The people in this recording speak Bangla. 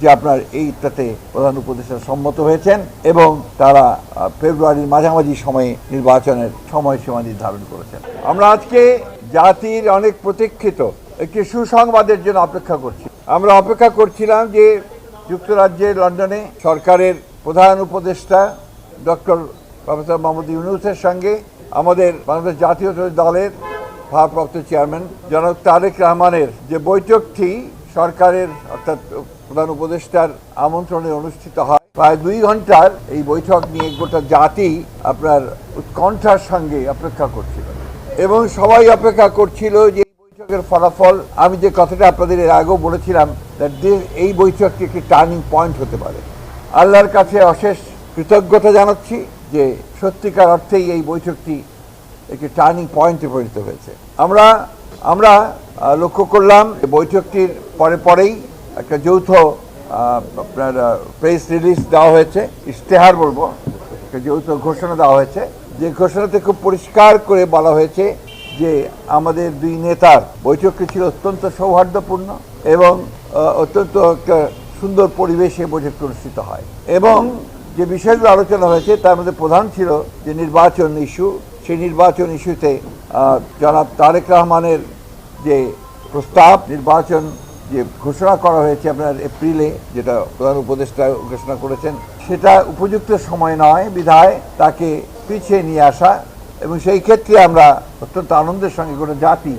যে আপনার এইটাতে প্রধান উপদেষ্টা সম্মত হয়েছেন এবং তারা ফেব্রুয়ারির মাঝামাঝি সময়ে নির্বাচনের সময়সীমা নির্ধারণ করেছেন। আমরা আজকে জাতির অনেক প্রতীক্ষিত একটি সুসংবাদের জন্য অপেক্ষা করছি। আমরা অপেক্ষা করছিলাম যে যুক্তরাজ্যের লন্ডনে সরকারের প্রধান উপদেষ্টা ডক্টর প্রফেসর মোহাম্মদ ইউনুসের সঙ্গে আমাদের বাংলাদেশ জাতীয় দলের ভারপ্রাপ্ত চেয়ারম্যান জনক তারেক রহমানের যে বৈঠকটি সরকারের, অর্থাৎ প্রধান উপদেষ্টার আমন্ত্রণে অনুষ্ঠিত হয়। প্রায় দুই ঘণ্টার এই বৈঠক নিয়ে গোটা জাতি আপনার উৎকণ্ঠার সঙ্গে অপেক্ষা করছিল। এবং সবাই অপেক্ষা করছিল যে এই বৈঠকের ফলাফল, আমি যে কথাটা আপনাদের এর আগেও বলেছিলাম এই বৈঠকটি একটি টার্নিং পয়েন্ট হতে পারে। আল্লাহর কাছে অশেষ কৃতজ্ঞতা জানাচ্ছি যে সত্যিকার অর্থেই এই বৈঠকটি একটি টার্নিং পয়েন্টে পরিণত হয়েছে। আমরা আমরা লক্ষ্য করলাম বৈঠকটির পরে পরেই একটা যৌথ আপনার প্রেস রিলিজ দেওয়া হয়েছে, ইশতেহার বলব, একটা যৌথ ঘোষণা দেওয়া হয়েছে। যে ঘোষণাতে খুব পরিষ্কার করে বলা হয়েছে যে আমাদের দুই নেতার বৈঠকটি ছিল অত্যন্ত সৌহার্দ্যপূর্ণ এবং অত্যন্ত একটা সুন্দর পরিবেশে বৈঠকটি অনুষ্ঠিত হয়। এবং যে বিষয়গুলো আলোচনা হয়েছে, তার মধ্যে প্রধান ছিল যে নির্বাচন ইস্যু। সেই নির্বাচন ইস্যুতে জনাব তারেক রহমানের যে প্রস্তাব, নির্বাচন যে ঘোষণা করা হয়েছে আপনার এপ্রিলে, যেটা প্রধান উপদেষ্টা ঘোষণা করেছেন, সেটা উপযুক্ত সময় নয়, বিধায় তাকে পিছিয়ে নিয়ে আসা, এবং সেই ক্ষেত্রে আমরা অত্যন্ত আনন্দের সঙ্গে কোনো জাতি